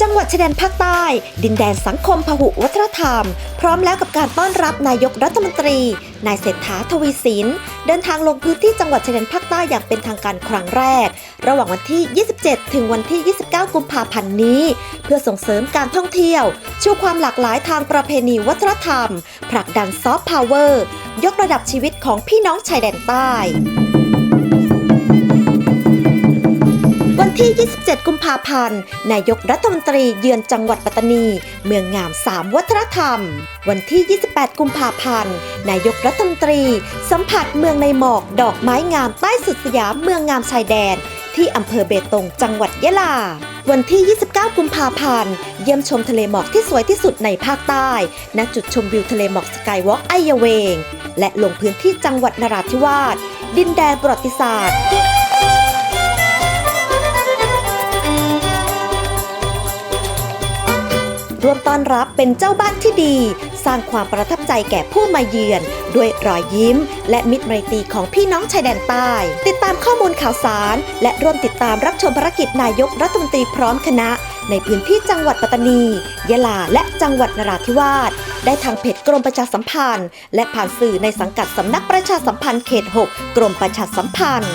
จังหวัดชายแดนภาคใต้ ดินแดนสังคมพหุวัฒนธรรม พร้อมแล้วกับการต้อนรับนายกรัฐมนตรี นายเศรษฐาทวีสิน เดินทางลงพื้นที่จังหวัดชายแดนภาคใต้อย่างเป็นทางการครั้งแรก ระหว่างวันที่ 27 ถึงวันที่ 29 กุมภาพันธ์นี้ เพื่อส่งเสริมการท่องเที่ยว ชูความหลากหลายทางประเพณีวัฒนธรรม ผลักดันซอฟต์พาวเวอร์ ยกระดับชีวิตของพี่น้องชายแดนใต้ ที่ 27 กุมภาพันธ์ นายกรัฐมนตรีเยือนจังหวัดปัตตานี เมืองงามสามวัฒนธรรม วันที่ 28 กุมภาพันธ์ นายกรัฐมนตรี สัมผัสเมืองในหมอกดอกไม้งามใต้สุดสยามเมืองงามชายแดน ที่อำเภอเบตงจังหวัดยะลา วันที่ 29 กุมภาพันธ์ เยี่ยมชมทะเลหมอกที่สวยที่สุดในภาคใต้ ณ จุดชมวิวทะเลหมอกสกายวอล์กไอยเวง และลงพื้นที่จังหวัดนราธิวาส ดินแดนประวัติศาสตร์ ร่วมต้อนรับเป็นเจ้าบ้านที่ดี สร้างความประทับใจแก่ผู้มาเยือน ด้วยรอยยิ้ม และมิตรไมตรีของพี่น้องชายแดนใต้ ติดตามข้อมูลข่าวสาร และร่วมติดตามรับชมภารกิจนายกรัฐมนตรีพร้อมคณะ ในพื้นที่จังหวัดปัตตานี ยะลา และจังหวัดนราธิวาสได้ทางเพจกรมประชาสัมพันธ์ และผ่านสื่อในสังกัดสำนักประชาสัมพันธ์เขต 6 กรมประชาสัมพันธ์